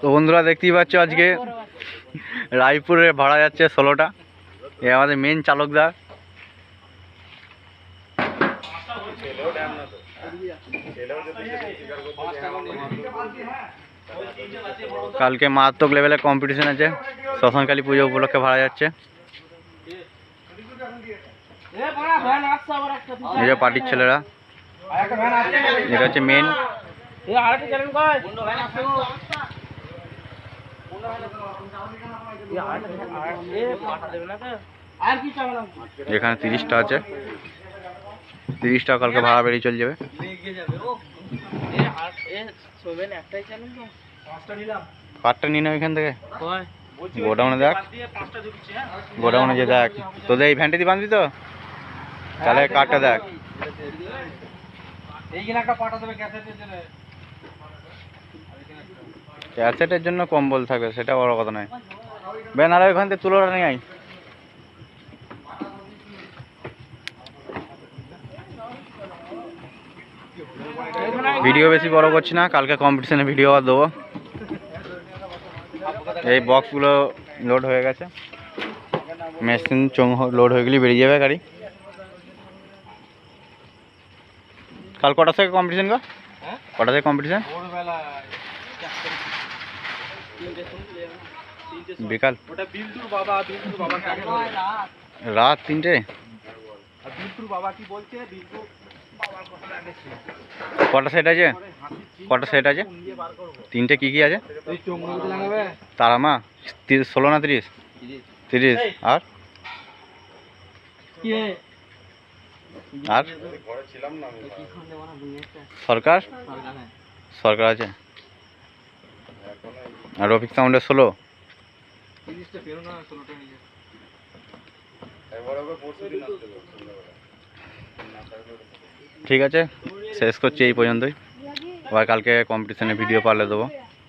তো বন্ধুরা দেখতেই পাচ্ছ আজকে রায়পুরে ভাড়া যাচ্ছে ষোলোটা। এ আমাদের মেন চালকদার। কালকে মারাত্মক লেভেলের কম্পিটিশন আছে। শ্মশানকালী পুজো উপলক্ষে ভাড়া যাচ্ছে। পার্টির ছেলেরা। এটা হচ্ছে মেন এখানে তিরিশটা আছে। তিরিশটা কালকে ভাড়া বেরিয়ে চলে যাবে। কার্ডটা নিয়ে নেবে এখান থেকে। গোডাউনে দেখ। দিয়ে গোডাউনে যে দেখ। তোদের এই ভ্যানটি বাঁধবি তো? তাহলে কার্ডটা দেখ। এইখানে একটা পাঠা দেবে ক্যাসেটের জন্য ক্যাসেটের জন্য কম্বল থাকবে সেটা বড় কথা নয়। ব্যানারে ওখান থেকে তুলোটা নিয়ে আয়। ভিডিও বেশি বড় করছি না কালকে কম্পিটিশনে ভিডিও আবার দেবো। এই বক্সগুলো লোড হয়ে গেছে। মেশিন চং লোড হয়ে গেলে বেরিয়ে যাবে গাড়ি। কাল কটার থেকে কম্পিটিশন গো? হ্যাঁ? কটা থেকে কম্পিটিশন বিকাল। ওটা বিল্টুর বাবা বিল্টুর বাবা কাকে বলে? রাত তিনটে। আর বিল্টুর বাবা কি বলছে? বিল্টু বাবার কথাটা আগে কটা সেট আছে? কটা সেট আছে তিনটে কি কি আছে? তারা মা তিরিশ ষোলো না তিরিশ? তিরিশ। আর? কি আর? সরকার? সরকার আছে। আর রফিক সাউন্ডের ষোলো ঠিক আছে শেষ করছি এই পর্যন্তই। আবার কালকে কম্পিটিশনে ভিডিও পারলে দেবো।